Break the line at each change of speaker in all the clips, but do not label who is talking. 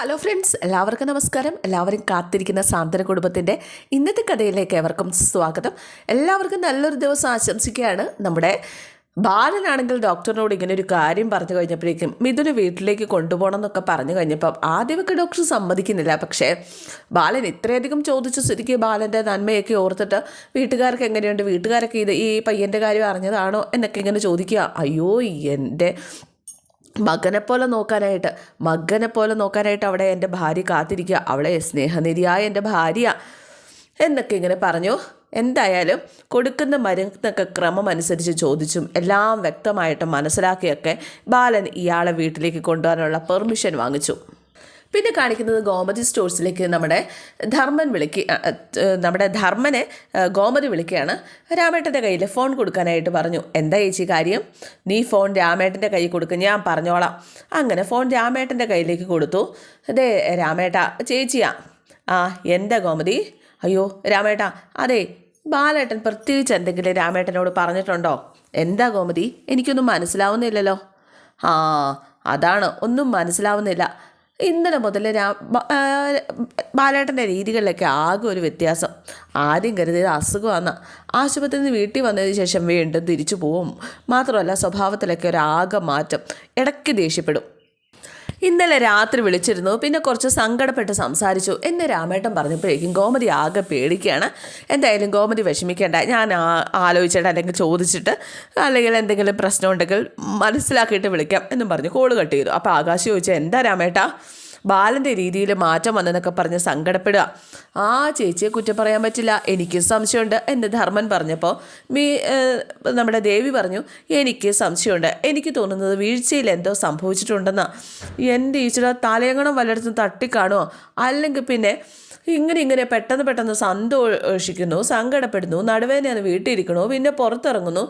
Hello friends എല്ലാവർക്കും നമസ്കാരം. എല്ലാവരും കാത്തിരിക്കുന്ന സാന്ത്വന കുടുംബത്തിന്റെ ഇന്നത്തെ കഥയിലേക്ക് ഏവർക്കും സ്വാഗതം. എല്ലാവർക്കും നല്ലൊരു ദിവസം ആശംസിക്കുകയാണ്. നമ്മുടെ ബാലനാണെങ്കിൽ ഡോക്ടറിനോട് ഇങ്ങനെ ഒരു കാര്യം പറഞ്ഞു കഴിഞ്ഞപ്പോഴേക്കും മിഥുന് വീട്ടിലേക്ക് കൊണ്ടുപോകണം എന്നൊക്കെ പറഞ്ഞു കഴിഞ്ഞപ്പം ആദ്യമൊക്കെ ഡോക്ടർ സമ്മതിക്കുന്നില്ല. പക്ഷേ ബാലൻ ഇത്രയധികം ചോദിച്ചു ശരിക്ക് ബാലന്റെ നന്മയൊക്കെ ഓർത്തിട്ട് വീട്ടുകാർക്ക് എങ്ങനെയുണ്ട്? വീട്ടുകാരൊക്കെ ഇത് ഈ പയ്യന്റെ കാര്യം അറിഞ്ഞതാണോ എന്നൊക്കെ ഇങ്ങനെ ചോദിക്കുക. അയ്യോ എന്റെ മകനെ പോലെ നോക്കാനായിട്ട് മകനെ പോലെ നോക്കാനായിട്ട് അവിടെ എന്റെ ഭാര്യ കാത്തിരിക്കുക. അവളെ സ്നേഹനിധിയായ എന്റെ ഭാര്യ എന്നൊക്കെ ഇങ്ങനെ പറഞ്ഞു. എന്തായാലും കൊടുക്കുന്ന മരുന്നൊക്കെ ക്രമം അനുസരിച്ച് ചോദിച്ചും എല്ലാം വ്യക്തമായിട്ട് മനസ്സിലാക്കിയൊക്കെ ബാലൻ ഇയാളെ വീട്ടിലേക്ക് കൊണ്ടുപോകാനുള്ള പെർമിഷൻ വാങ്ങിച്ചു. പിന്നെ കാണിക്കുന്നത് ഗോമതി സ്റ്റോഴ്സിലേക്ക് നമ്മുടെ ധർമ്മൻ വിളിക്ക് നമ്മുടെ ധർമ്മനെ ഗോമതി വിളിക്കുകയാണ്. രാമേട്ടന്റെ കയ്യിൽ ഫോൺ കൊടുക്കാനായിട്ട് പറഞ്ഞു എന്താ ചേച്ചി കാര്യം? നീ ഫോൺ രാമേട്ടന്റെ കയ്യിൽ കൊടുക്കും ഞാൻ പറഞ്ഞോളാം. അങ്ങനെ ഫോൺ രാമേട്ടന്റെ കയ്യിലേക്ക് കൊടുത്തു. അതെ രാമേട്ട ചേച്ചിയാ. ആ എന്താ ഗോമതി? അയ്യോ രാമേട്ട അതെ ബാലേട്ടൻ പ്രത്യേകിച്ച് എന്തെങ്കിലും രാമേട്ടനോട് പറഞ്ഞിട്ടുണ്ടോ? എന്താ ഗോമതി? എനിക്കൊന്നും മനസ്സിലാവുന്നില്ലല്ലോ. ആ അതാണ് ഒന്നും മനസ്സിലാവുന്നില്ല. ഇന്നലെ മുതൽ രാ ബാലേട്ടന്റെ രീതികളിലൊക്കെ ആകെ ഒരു വ്യത്യാസം. ആദ്യം കരുതിയത് അസുഖമാണ്. ആശുപത്രിയിൽ നിന്ന് വീട്ടിൽ വന്നതിന് ശേഷം വീണ്ടും തിരിച്ചു പോവും. മാത്രമല്ല സ്വഭാവത്തിലൊക്കെ ഒരു ആകെ മാറ്റം. ഇടയ്ക്ക് ദേഷ്യപ്പെടും. ഇന്നലെ രാത്രി വിളിച്ചിരുന്നു. പിന്നെ കുറച്ച് സങ്കടപ്പെട്ട് സംസാരിച്ചു. എന്ന് രാമേട്ടൻ പറഞ്ഞപ്പോഴേക്കും ഗോമതി ആകെ പേടിക്കുകയാണ്. എന്തായാലും ഗോമതി വിഷമിക്കേണ്ട. ഞാൻ ആലോചിച്ചിട്ട് അല്ലെങ്കിൽ ചോദിച്ചിട്ട് അല്ലെങ്കിൽ എന്തെങ്കിലും പ്രശ്നമുണ്ടെങ്കിൽ മനസ്സിലാക്കിയിട്ട് വിളിക്കാം എന്നും പറഞ്ഞ്. കോൾ കട്ട് ചെയ്തു. അപ്പോൾ ആകാശ് ചോദിച്ചു എന്താ രാമേട്ടാ? ബാലന്റെ രീതിയിൽ മാറ്റം വന്നെന്നൊക്കെ പറഞ്ഞ് സങ്കടപ്പെടുക. ആ ചേച്ചിയെ കുറ്റം പറയാൻ പറ്റില്ല. എനിക്ക് സംശയമുണ്ട് എന്ന് ധർമ്മൻ പറഞ്ഞപ്പോൾ മീ നമ്മുടെ ദേവി പറഞ്ഞു എനിക്ക് സംശയമുണ്ട്. എനിക്ക് തോന്നുന്നത് വീഴ്ചയിൽ എന്തോ സംഭവിച്ചിട്ടുണ്ടെന്ന്. എന്റെ ഈശ്വര തലയങ്ങണം വല്ലയിടത്തും തട്ടിക്കാണോ അല്ലെങ്കിൽ പിന്നെ ഇങ്ങനെ ഇങ്ങനെ പെട്ടെന്ന് പെട്ടെന്ന് സന്തോഷിക്കുന്നു സങ്കടപ്പെടുന്നു നടുവേദനയാണ് വീട്ടിലിരിക്കണു പിന്നെ പുറത്തിറങ്ങുന്നു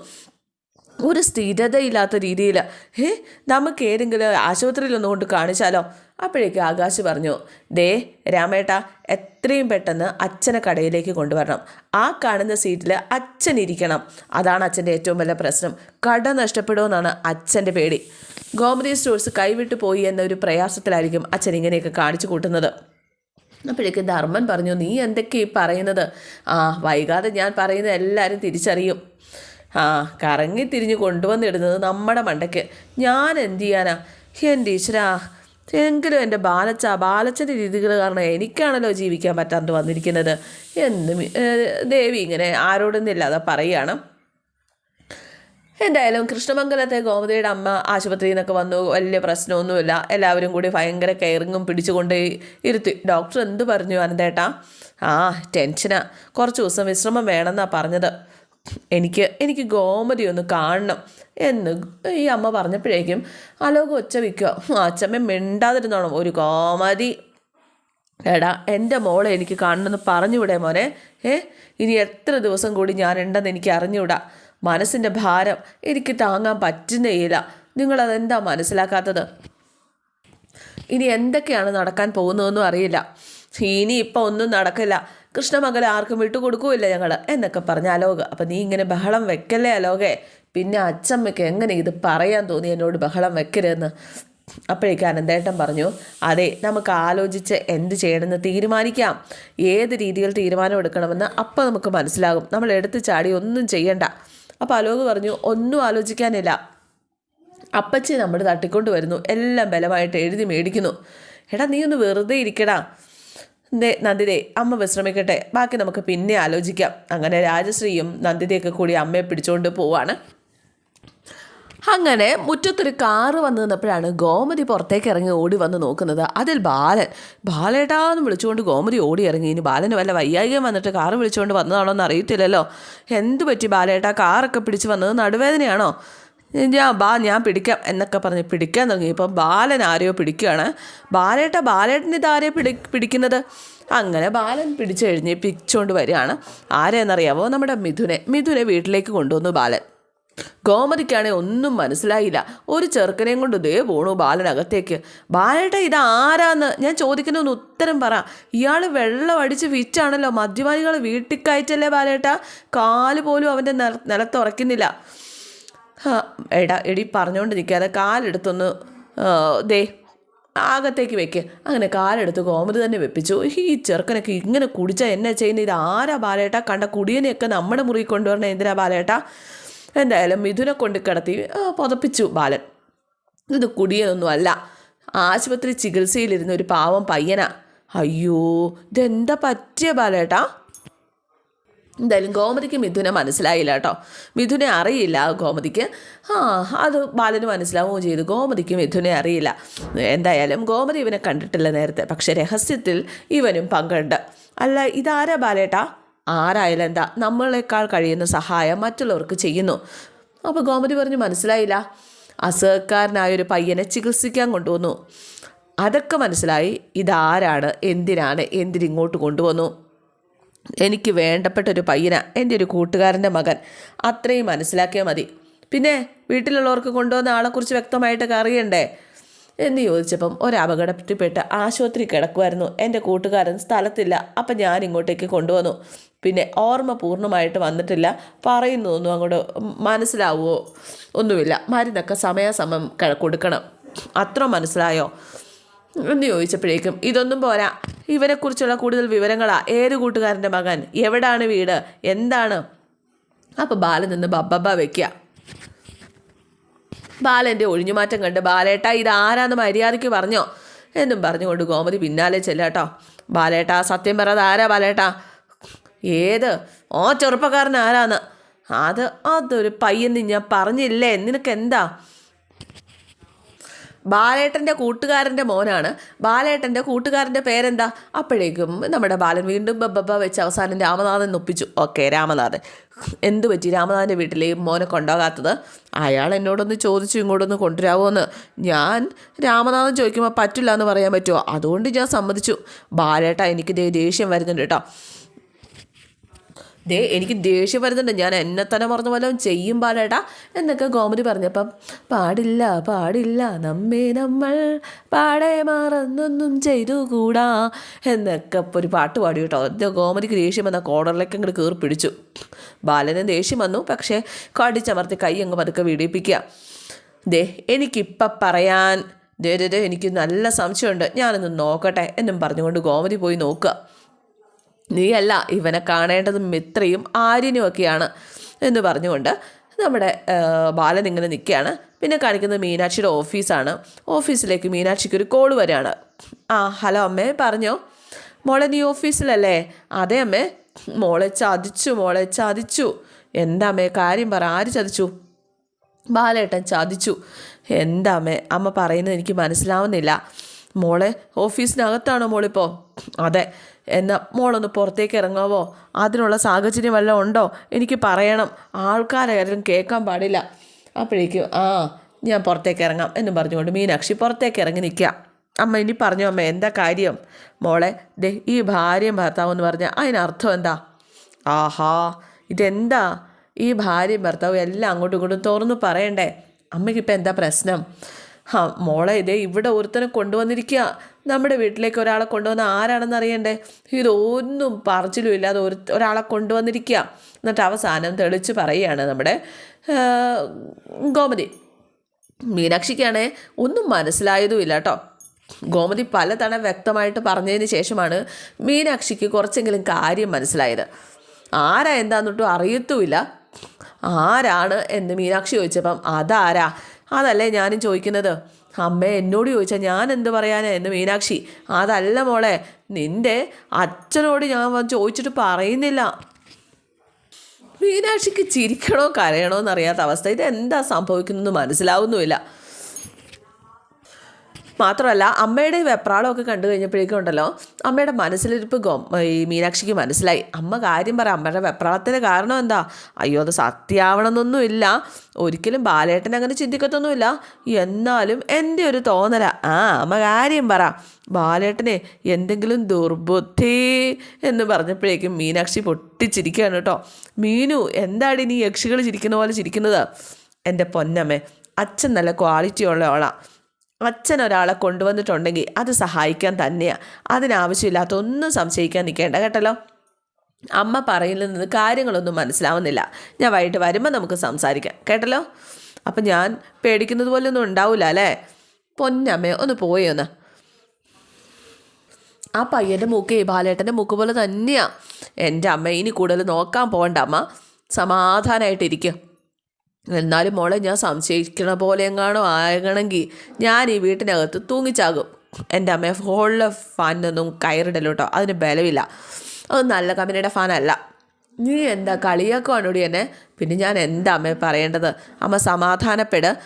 ഒരു സ്ഥിരതയില്ലാത്ത രീതിയിൽ ഹേ നമുക്ക് ഏതെങ്കിലും ആശുപത്രിയിൽ ഒന്ന് കൊണ്ട് കാണിച്ചാലോ? അപ്പോഴേക്ക് ആകാശ് പറഞ്ഞു ദേ രാമേട്ട എത്രയും പെട്ടെന്ന് അച്ഛനെ കടയിലേക്ക് കൊണ്ടുവരണം. ആ കാണുന്ന സീറ്റിൽ അച്ഛൻ ഇരിക്കണം. അതാണ് അച്ഛന്റെ ഏറ്റവും വലിയ പ്രശ്നം. കട നഷ്ടപ്പെടുമെന്നാണ് അച്ഛന്റെ പേടി. ഗോമതി സ്റ്റോഴ്സ് കൈവിട്ടു പോയി എന്നൊരു പ്രയാസത്തിലായിരിക്കും അച്ഛൻ ഇങ്ങനെയൊക്കെ കാണിച്ചു കൂട്ടുന്നത്. അപ്പോഴേക്ക് ധർമ്മൻ പറഞ്ഞു നീ എന്തൊക്കെ പറയുന്നത്? ആ വൈകാതെ ഞാൻ പറയുന്നത് എല്ലാവരും തിരിച്ചറിയും. ആ കറങ്ങി തിരിഞ്ഞ് കൊണ്ടുവന്നിടുന്നത് നമ്മുടെ മണ്ടയ്ക്ക്. ഞാൻ എന്ത് ചെയ്യാനാ? എന്റെ ഈശ്വരാ എങ്കിലും എന്റെ ബാലച്ച ബാലച്ചന്റെ രീതികൾ കാരണം എനിക്കാണല്ലോ ജീവിക്കാൻ പറ്റാണ്ട് വന്നിരിക്കുന്നത്. എന്ന് ദേവി ഇങ്ങനെ ആരോടൊന്നില്ലാതെ പറയുകയാണ്. എന്തായാലും കൃഷ്ണമംഗലത്തെ ഗോമതിയുടെ അമ്മ ആശുപത്രിയിൽ നിന്നൊക്കെ വന്നു. വലിയ പ്രശ്നമൊന്നുമില്ല. എല്ലാവരും കൂടി ഭയങ്കര കെയറിങ്ങും പിടിച്ചുകൊണ്ട് ഇരുത്തി. ഡോക്ടർ എന്ത് പറഞ്ഞു അനന്തേട്ടാ? ആ ടെൻഷനാ. കുറച്ച് ദിവസം വിശ്രമം വേണമെന്നാണ് പറഞ്ഞത്. എനിക്ക് എനിക്ക് ഗോമതി ഒന്ന് കാണണം എന്ന് ഈ അമ്മ പറഞ്ഞപ്പോഴേക്കും അലോക ഒച്ച വിൽക്കുക അച്ഛമ്മ മിണ്ടാതിരുന്നോണം ഒരു ഗോമതി. എടാ എന്റെ മോളെ എനിക്ക് കാണണമെന്ന് പറഞ്ഞുവിടേ മോനെ. ഏ ഇനി എത്ര ദിവസം കൂടി ഞാൻ ഉണ്ടെന്ന് എനിക്ക് അറിഞ്ഞുവിടാ. മനസ്സിന്റെ ഭാരം എനിക്ക് താങ്ങാൻ പറ്റുന്നേയില്ല. നിങ്ങളതെന്താ മനസ്സിലാക്കാത്തത്? ഇനി എന്തൊക്കെയാണ് നടക്കാൻ പോകുന്നതെന്നും അറിയില്ല. ഇനി ഒന്നും നടക്കില്ല. കൃഷ്ണമംഗലം ആർക്കും വിട്ടുകൊടുക്കൂല്ല ഞങ്ങൾ എന്നൊക്കെ പറഞ്ഞ അലോക. അപ്പം നീ ഇങ്ങനെ ബഹളം വെക്കല്ലേ അലോകെ? പിന്നെ അച്ചമ്മയ്ക്ക് എങ്ങനെ ഇത് പറയാൻ തോന്നി എന്നോട് ബഹളം വെക്കരുതെന്ന്? അപ്പോഴേക്ക് അനന്തേട്ടൻ പറഞ്ഞു അതെ നമുക്ക് ആലോചിച്ച് എന്ത് ചെയ്യണമെന്ന് തീരുമാനിക്കാം. ഏത് രീതിയിൽ തീരുമാനം എടുക്കണമെന്ന് അപ്പം നമുക്ക് മനസ്സിലാകും. നമ്മൾ എടുത്തു ചാടി ഒന്നും ചെയ്യണ്ട. അപ്പോൾ അലോക് പറഞ്ഞു ഒന്നും ആലോചിക്കാനില്ല. അപ്പച്ചി നമ്മൾ തട്ടിക്കൊണ്ട് വരുന്നു എല്ലാം ബലമായിട്ട് എഴുതി മേടിക്കുന്നു. എടാ നീ ഒന്ന് വെറുതെ ഇരിക്കടാ. നന്ദിതേ അമ്മ വിശ്രമിക്കട്ടെ. ബാക്കി നമുക്ക് പിന്നെ ആലോചിക്കാം. അങ്ങനെ രാജശ്രീയും നന്ദിതയൊക്കെ കൂടി അമ്മയെ പിടിച്ചുകൊണ്ട് പോവാണ്. അങ്ങനെ മുറ്റത്തൊരു കാറ് വന്നു നിന്നപ്പോഴാണ് ഗോമതി പുറത്തേക്ക് ഇറങ്ങി ഓടി വന്ന് നോക്കുന്നത്. അതിൽ ബാലൻ. ബാലേട്ടാന്ന് വിളിച്ചുകൊണ്ട് ഗോമതി ഓടി ഇറങ്ങി. ഇനി ബാലന് വല്ല വയ്യായികം വന്നിട്ട് കാറ് വിളിച്ചുകൊണ്ട് വന്നതാണോ എന്ന് അറിയത്തില്ലല്ലോ പറ്റി ബാലേട്ടാ? കാറൊക്കെ പിടിച്ച് വന്നത് നടുവേദനയാണോ? ഞാൻ ബാ ഞാൻ പിടിക്കാം എന്നൊക്കെ പറഞ്ഞ് പിടിക്കാൻ തുടങ്ങി. ഇപ്പം ബാലൻ ആരെയോ പിടിക്കുകയാണ്. ബാലേട്ട ബാലേട്ടൻ ഇത് ആരെയോ പിടി പിടിക്കുന്നത്? അങ്ങനെ ബാലൻ പിടിച്ചു കഴിഞ്ഞ് പിടിച്ചുകൊണ്ട് വരികയാണ്. ആരെയെന്നറിയാമോ നമ്മുടെ മിഥുനെ. മിഥുനെ വീട്ടിലേക്ക് കൊണ്ടുവന്നു ബാലൻ. ഗോമതിക്കാണെങ്കിൽ ഒന്നും മനസ്സിലായില്ല. ഒരു ചെറുക്കനെയും കൊണ്ട് ദേ പോണു ബാലനകത്തേക്ക്. ബാലേട്ട ഇത് ആരാന്ന്? ഞാൻ ചോദിക്കുന്നൊന്ന് ഉത്തരം പറ. ഇയാൾ വെള്ളം അടിച്ച് വിറ്റാണല്ലോ. മദ്യപാനികൾ വീട്ടിൽ കയറ്റല്ലേ ബാലേട്ട? കാൽ പോലും അവന്റെ നില നിലത്ത് ഉറക്കുന്നില്ല ആ, എടാ എടി പറഞ്ഞുകൊണ്ട് നിൽക്കാതെ കാലെടുത്തൊന്ന് ദേ അകത്തേക്ക് വെക്ക്. അങ്ങനെ കാലെടുത്ത് ഗോമതി തന്നെ വെപ്പിച്ചു. ഈ ചെറുക്കനൊക്കെ ഇങ്ങനെ കുടിച്ചാൽ എന്നാ ചെയ്യുന്നത് ഇത് ആരാ ബാലേട്ട? കണ്ട കുടിയനെയൊക്കെ നമ്മുടെ മുറി കൊണ്ടുവരണേ എന്തിനാ ബാലേട്ട? എന്തായാലും മിഥുനെ കൊണ്ട് കിടത്തി പുതപ്പിച്ചു ബാലൻ. ഇത് കുടിയൊന്നും അല്ല. ആശുപത്രി ചികിത്സയിലിരുന്ന ഒരു പാവം പയ്യനാ. അയ്യോ ഇതെന്താ പറ്റിയ ബാലേട്ടാ? എന്തായാലും ഗോമതിക്ക് മിഥുനെ മനസ്സിലായില്ല കേട്ടോ. മിഥുനെ അറിയില്ല ഗോമതിക്ക്. ആ അത് ബാലന് മനസ്സിലാവുകയും ചെയ്തു. ഗോമതിക്ക് മിഥുനെ അറിയില്ല. എന്തായാലും ഗോമതി ഇവനെ കണ്ടിട്ടില്ല നേരത്തെ. പക്ഷെ രഹസ്യത്തിൽ ഇവനും പങ്കുണ്ട്. അല്ല ഇതാരാ ബാലേട്ടാ? ആരായാലും എന്താ? നമ്മളെക്കാൾ കഴിയുന്ന സഹായം മറ്റുള്ളവർക്ക് ചെയ്യുന്നു. അപ്പോൾ ഗോമതി പറഞ്ഞു മനസ്സിലായില്ല. അസുഖക്കാരനായ ഒരു പയ്യനെ ചികിത്സിക്കാൻ കൊണ്ടുവന്നു. അതൊക്കെ മനസ്സിലായി. ഇതാരാണ്? എന്തിനാണ്? എന്തിനിങ്ങോട്ട് കൊണ്ടുവന്നു? എനിക്ക് വേണ്ടപ്പെട്ട ഒരു പയ്യന എന്റെ ഒരു കൂട്ടുകാരന്റെ മകൻ. അത്രയും മനസ്സിലാക്കിയാൽ മതി. പിന്നെ വീട്ടിലുള്ളവർക്ക് കൊണ്ടുവന്ന ആളെക്കുറിച്ച് വ്യക്തമായിട്ടൊക്കെ അറിയണ്ടേ? എന്ന് ചോദിച്ചപ്പം ഒരു ആശുപത്രി കിടക്കുമായിരുന്നു എന്റെ കൂട്ടുകാരൻ സ്ഥലത്തില്ല. അപ്പം ഞാൻ ഇങ്ങോട്ടേക്ക് കൊണ്ടുവന്നു. പിന്നെ ഓർമ്മ പൂർണമായിട്ട് വന്നിട്ടില്ല. പറയുന്നതൊന്നും അങ്ങോട്ട് മനസ്സിലാവുമോ ഒന്നുമില്ല. മരുന്നൊക്കെ സമയാസമയം കൊടുക്കണം. അത്ര മനസ്സിലായോ? എന്ന് ചോദിച്ചപ്പോഴേക്കും ഇതൊന്നും പോരാ. ഇവരെക്കുറിച്ചുള്ള കൂടുതൽ വിവരങ്ങളാ. ഏത് കൂട്ടുകാരന്റെ മകൻ? എവിടാണ് വീട്? എന്താണ്? അപ്പോൾ ബാലൻ നിന്ന് ബബ്ബബ്ബ വെക്കുക ബാലന്റെ ഒഴിഞ്ഞുമാറ്റം കണ്ട് ബാലേട്ട ഇത് ആരാന്ന് മര്യാദയ്ക്ക് പറഞ്ഞോ? എന്നും പറഞ്ഞുകൊണ്ട് ഗോമതി പിന്നാലെ ചെല്ലാട്ടോ. ബാലേട്ട സത്യം പറയാതെ ആരാ ബാലേട്ട? ഏത്? ഓ ചെറുപ്പക്കാരൻ ആരാന്ന്? അത് അതൊരു പയ്യെന്ന് ഞാൻ പറഞ്ഞില്ലേ? നിനക്ക് എന്താ ബാലേട്ടന്റെ കൂട്ടുകാരന്റെ മോനാണ്. ബാലേട്ടന്റെ കൂട്ടുകാരന്റെ പേരെന്താ? അപ്പോഴേക്കും നമ്മുടെ ബാലൻ വീണ്ടും ബബ്ബ വെച്ച് അവസാനം രാമനാഥൻ ഒപ്പിച്ചു. ഓക്കെ രാമനാഥൻ. എന്തു പറ്റി? രാമനാഥന്റെ വീട്ടിലെ മോനെ കൊണ്ടുപോകാത്തത് അയാൾ എന്നോടൊന്ന് ചോദിച്ചു ഇങ്ങോട്ടൊന്ന് കൊണ്ടുവരാമോന്ന് ഞാൻ രാമനാഥൻ ചോദിക്കുമ്പോൾ പറ്റില്ല എന്ന് പറയാൻ പറ്റുമോ? അതുകൊണ്ട് ഞാൻ സമ്മതിച്ചു. ബാലേട്ട എനിക്ക് ദേഷ്യം വരുന്നുണ്ട് കേട്ടോ. ദേ എനിക്ക് ദേഷ്യം വരുന്നുണ്ട്. ഞാൻ എന്നെ തന്നെ മറന്നു വല്ലതും ചെയ്യും പാലേട്ടാ എന്നൊക്കെ ഗോമതി പറഞ്ഞപ്പം പാടില്ല പാടില്ല നമ്മേ നമ്മൾ പാടെ മറന്നൊന്നും ചെയ്തുകൂടാ എന്നൊക്കെ ഒരു പാട്ട് പാടി കേട്ടോ. ഇത് ഗോമതിക്ക് ദേഷ്യം വന്ന കോടറിലേക്ക് അങ്ങോട്ട് കയറി പിടിച്ചു. ബാലനെ ദേഷ്യം വന്നു പക്ഷേ കടിച്ചമർത്തി കൈ അങ്ങ് പതുക്കെ വീടിപ്പിക്കുക. ദേ എനിക്കിപ്പം പറയാൻ ദേ ദേ എനിക്ക് നല്ല സംശയമുണ്ട്. ഞാനൊന്ന് നോക്കട്ടെ എന്നും പറഞ്ഞുകൊണ്ട് ഗോമതി പോയി നോക്കുക. നീയല്ല ഇവനെ കാണേണ്ടത് മിത്രയും ആര്യനുമൊക്കെയാണ് എന്ന് പറഞ്ഞുകൊണ്ട് നമ്മുടെ ബാലൻ ഇങ്ങനെ നിൽക്കുകയാണ്. പിന്നെ കാണിക്കുന്നത് മീനാക്ഷിയുടെ ഓഫീസാണ്. ഓഫീസിലേക്ക് മീനാക്ഷിക്ക് ഒരു കോൾ വരികയാണ്. ആ ഹലോ അമ്മേ പറഞ്ഞോ. മോളെ നീ ഓഫീസിലല്ലേ? അതെ അമ്മേ. മോളെ ചതിച്ചു മോളെ ചതിച്ചു. എന്താ അമ്മേ കാര്യം പറ ആര് ചതിച്ചു? ബാലേട്ടൻ ചതിച്ചു. എന്താ അമ്മേ അമ്മ പറയുന്നത് എനിക്ക് മനസ്സിലാവുന്നില്ല. മോളെ ഓഫീസിനകത്താണോ മോളിപ്പോൾ അതെ എന്നാൽ മോളൊന്ന് പുറത്തേക്ക് ഇറങ്ങാവോ? അതിനുള്ള സാഹചര്യം വല്ലതും ഉണ്ടോ? എനിക്ക് പറയണം. ആൾക്കാരാരും കേൾക്കാൻ പാടില്ല. അപ്പോഴേക്കും ആ ഞാൻ പുറത്തേക്ക് ഇറങ്ങാം എന്ന് പറഞ്ഞുകൊണ്ട് മീനാക്ഷി പുറത്തേക്ക് ഇറങ്ങി നിൽക്കുക. അമ്മ ഇനി പറഞ്ഞു അമ്മ എന്താ കാര്യം? മോളെ ദേ ഈ ഭാര്യയും ഭർത്താവും എന്ന് പറഞ്ഞാൽ അതിനർത്ഥം എന്താ? ആഹാ ഇതെന്താ? ഈ ഭാര്യയും ഭർത്താവും എല്ലാം അങ്ങോട്ടും ഇങ്ങോട്ടും തുറന്ന് പറയണ്ടേ? അമ്മയ്ക്കിപ്പോൾ എന്താ പ്രശ്നം? ആ മോളെ ഇതേ ഇവിടെ ഒരുത്തനെ കൊണ്ടുവന്നിരിക്കുക. നമ്മുടെ വീട്ടിലേക്ക് ഒരാളെ കൊണ്ടുവന്ന ആരാണെന്ന് അറിയണ്ടേ? ഇതൊന്നും പറച്ചിലും ഇല്ലാതെ ഒരു ഒരാളെ കൊണ്ടുവന്നിരിക്കുക. എന്നിട്ട് അവസാനം തെളിച്ച് പറയുകയാണ് നമ്മുടെ ഗോമതി. മീനാക്ഷിക്കാണേ ഒന്നും മനസ്സിലായതും ഇല്ല കേട്ടോ. ഗോമതി പലതവണ വ്യക്തമായിട്ട് പറഞ്ഞതിന് ശേഷമാണ് മീനാക്ഷിക്ക് കുറച്ചെങ്കിലും കാര്യം മനസ്സിലായത്. ആരാ എന്താന്നിട്ടും അറിയത്തുമില്ല. ആരാണ് എന്ന് മീനാക്ഷി ചോദിച്ചപ്പം അതാരാ? അതല്ലേ ഞാനും ചോദിക്കുന്നത്? അമ്മ എന്നോട് ചോദിച്ചാൽ ഞാൻ എന്ത് പറയാനാ? എന്ന് മീനാക്ഷി അതല്ല മോളെ നിന്റെ അച്ഛനോട് ഞാൻ ചോദിച്ചിട്ട് പറയുന്നില്ല. മീനാക്ഷിക്ക് ചിരിക്കണോ കരയണോ എന്നറിയാത്ത അവസ്ഥ. ഇതെന്താ സംഭവിക്കുന്നതെന്ന് മനസ്സിലാവുന്നുമില്ല. മാത്രമല്ല അമ്മയുടെ വെപ്രാളമൊക്കെ കണ്ടു കഴിഞ്ഞപ്പോഴേക്കും ഉണ്ടല്ലോ അമ്മയുടെ മനസ്സിലിരിപ്പ് ഗോ ഈ മീനാക്ഷിക്ക് മനസ്സിലായി. അമ്മ കാര്യം പറ അമ്മയുടെ വെപ്രാളത്തിന് കാരണം എന്താ? അയ്യോ അത് സത്യമാവണമെന്നൊന്നുമില്ല ഒരിക്കലും ബാലേട്ടൻ അങ്ങനെ ചിന്തിക്കത്തൊന്നുമില്ല. എന്നാലും എന്റെ ഒരു തോന്നല. ആ അമ്മ കാര്യം പറ. ബാലേട്ടനെ എന്തെങ്കിലും ദുർബുദ്ധി എന്ന് പറഞ്ഞപ്പോഴേക്കും മീനാക്ഷി പൊട്ടിച്ചിരിക്കുകയാണ് കേട്ടോ. മീനു എന്താടി നീ യക്ഷികൾ ചിരിക്കുന്ന പോലെ ചിരിക്കുന്നത്? എന്റെ പൊന്നമ്മേ അച്ഛൻ നല്ല ക്വാളിറ്റി ഉള്ള ആളാണ് അച്ഛൻ ഒരാളെ കൊണ്ടുവന്നിട്ടുണ്ടെങ്കിൽ അത് സഹായിക്കാൻ തന്നെയാണ് അതിനാവശ്യമില്ലാത്ത ഒന്നും സംശയിക്കാൻ നിൽക്കേണ്ട കേട്ടല്ലോ? അമ്മ പറയുന്നതിൽ നിന്ന് കാര്യങ്ങളൊന്നും മനസ്സിലാവുന്നില്ല. ഞാൻ വൈകിട്ട് വരുമ്പോൾ നമുക്ക് സംസാരിക്കാം കേട്ടല്ലോ? അപ്പം ഞാൻ പേടിക്കുന്നത് പോലെ ഒന്നും ഉണ്ടാവില്ല അല്ലേ? പൊന്നമ്മേ ഒന്ന് പോയി ഒന്ന്. ആ പയ്യന്റെ മൂക്ക് ബാലേട്ടന്റെ മൂക്ക് പോലെ തന്നെയാണ് എന്റെ അമ്മ ഇനി കൂടുതൽ നോക്കാൻ പോകണ്ട അമ്മ. സമാധാനമായിട്ടിരിക്കുക എന്നാലും മോളെ ഞാൻ സംശയിക്കണ പോലെ എങ്ങാണോ ആകണമെങ്കിൽ ഞാൻ ഈ വീട്ടിനകത്ത് തൂങ്ങിച്ചാകും. എന്റെ അമ്മയെ ഹോളിലെ ഫാനിനൊന്നും കയറിടല്ലോ കേട്ടോ. അതിന് ബലമില്ല അത് നല്ല കമ്പനിയുടെ ഫാനല്ല. നീ എന്താ കളിയാക്കുവാണോടി എന്നെ? പിന്നെ ഞാൻ എന്താ അമ്മയെ പറയേണ്ടത്? അമ്മ സമാധാനപ്പെട്.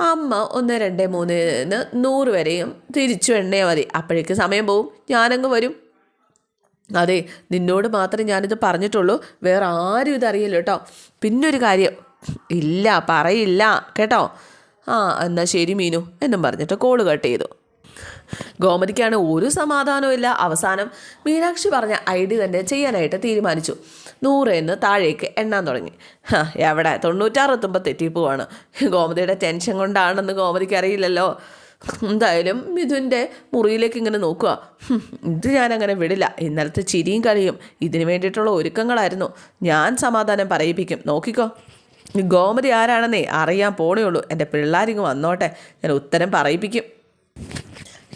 അമ്മ ഒന്ന് രണ്ട് മൂന്നിന് നൂറ് വരെയും തിരിച്ചു എണ്ണയാൽ മതി. അപ്പോഴേക്ക് സമയം പോവും. ഞാനങ്ങ് വരും. അതെ നിന്നോട് മാത്രമേ ഞാനിത് പറഞ്ഞിട്ടുള്ളൂ. വേറെ ആരും ഇതറിയില്ല കേട്ടോ. പിന്നൊരു കാര്യം. ഇല്ല പറയില്ല. കേട്ടോ? ആ എന്നാൽ ശരി മീനു. എന്നും പറഞ്ഞിട്ട് കോൾ കട്ട് ചെയ്തു. ഗോമതിക്കാണ് ഒരു സമാധാനവും അവസാനം മീനാക്ഷി പറഞ്ഞ ഐഡിയ തന്നെ ചെയ്യാനായിട്ട് തീരുമാനിച്ചു. നൂറ് എന്ന് താഴേക്ക് എണ്ണാൻ തുടങ്ങി. എവിടെ? തൊണ്ണൂറ്റാറ് എത്തുമ്പോൾ തെറ്റിപ്പോവാണ്. ഗോമതിയുടെ ടെൻഷൻ കൊണ്ടാണെന്ന് ഗോമതിക്ക് അറിയില്ലല്ലോ. എന്തായാലും മിഥുന്റെ മുറിയിലേക്ക് ഇങ്ങനെ നോക്കുക. ഇത് ഞാനങ്ങനെ വിടില്ല. ഇന്നലത്തെ ചിരിയും കളിയും ഇതിനു വേണ്ടിയിട്ടുള്ള ഒരുക്കങ്ങളായിരുന്നു. ഞാൻ സമാധാനം പറയിപ്പിക്കും. നോക്കിക്കോ. ഗോമതി ആരാണെന്നേ അറിയാൻ പോണേ ഉള്ളൂ എന്റെ പിള്ളേരിങ്ങ് വന്നോട്ടെ. ഞാൻ ഉത്തരം പറയിപ്പിക്കും.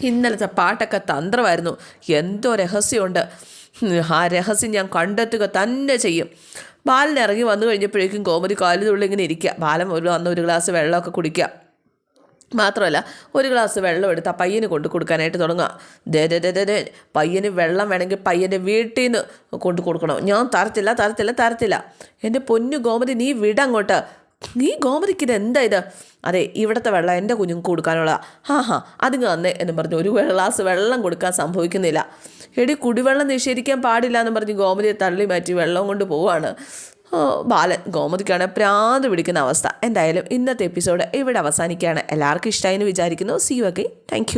ഇന്നലത്തെ പാട്ടൊക്കെ തന്ത്രമായിരുന്നു. എന്തോ രഹസ്യമുണ്ട്. ആ രഹസ്യം ഞാൻ കണ്ടെത്തുക തന്നെ ചെയ്യും. ബാലൻ ഇറങ്ങി വന്നു കഴിഞ്ഞപ്പോഴേക്കും ഗോമതി കാലുതുള്ളി ഇങ്ങനെ ഇരിക്കുക. ബാലൻ ഒരു വന്ന് ഒരു ഗ്ലാസ് വെള്ളമൊക്കെ കുടിക്കുക. മാത്രമല്ല ഒരു ഗ്ലാസ് വെള്ളം എടുത്ത് ആ പയ്യന് കൊണ്ട് കൊടുക്കാനായിട്ട് തുടങ്ങുക. ദേ ദേ ദേ ദേ പയ്യന് വെള്ളം വേണമെങ്കിൽ പയ്യന്റെ വീട്ടിൽ നിന്ന് കൊണ്ട് കൊടുക്കണം. ഞാൻ തരത്തില്ല തരത്തില്ല തരത്തില്ല. എന്റെ പൊന്നു ഗോമതി നീ വിടങ്ങോട്ട് നീ ഗോമതിക്ക് ഇത് എന്താ ഇത്? അതെ ഇവിടുത്തെ വെള്ളം എന്റെ കുഞ്ഞുങ്ങൾക്ക് കൊടുക്കാനുള്ള ഹാ ഹാ അതിങ്ങ് തന്നെ എന്ന് പറഞ്ഞു. ഒരു ഗ്ലാസ് വെള്ളം കൊടുക്കാൻ സംഭവിക്കുന്നില്ല. എടി കുടിവെള്ളം നിഷേധിക്കാൻ പാടില്ല എന്ന് പറഞ്ഞ് ഗോമതിയെ തള്ളി മാറ്റി വെള്ളം കൊണ്ട് പോവാണ്. ബാലൻ ഗോമതിക്കാണ് പ്രാന്ത് പിടിക്കുന്ന അവസ്ഥ. എന്തായാലും ഇന്നത്തെ എപ്പിസോഡ് ഇവിടെ അവസാനിക്കുകയാണ്. എല്ലാവർക്കും ഇഷ്ടമായി എന്ന് വിചാരിക്കുന്നു. സി യു ഒക്കെ താങ്ക്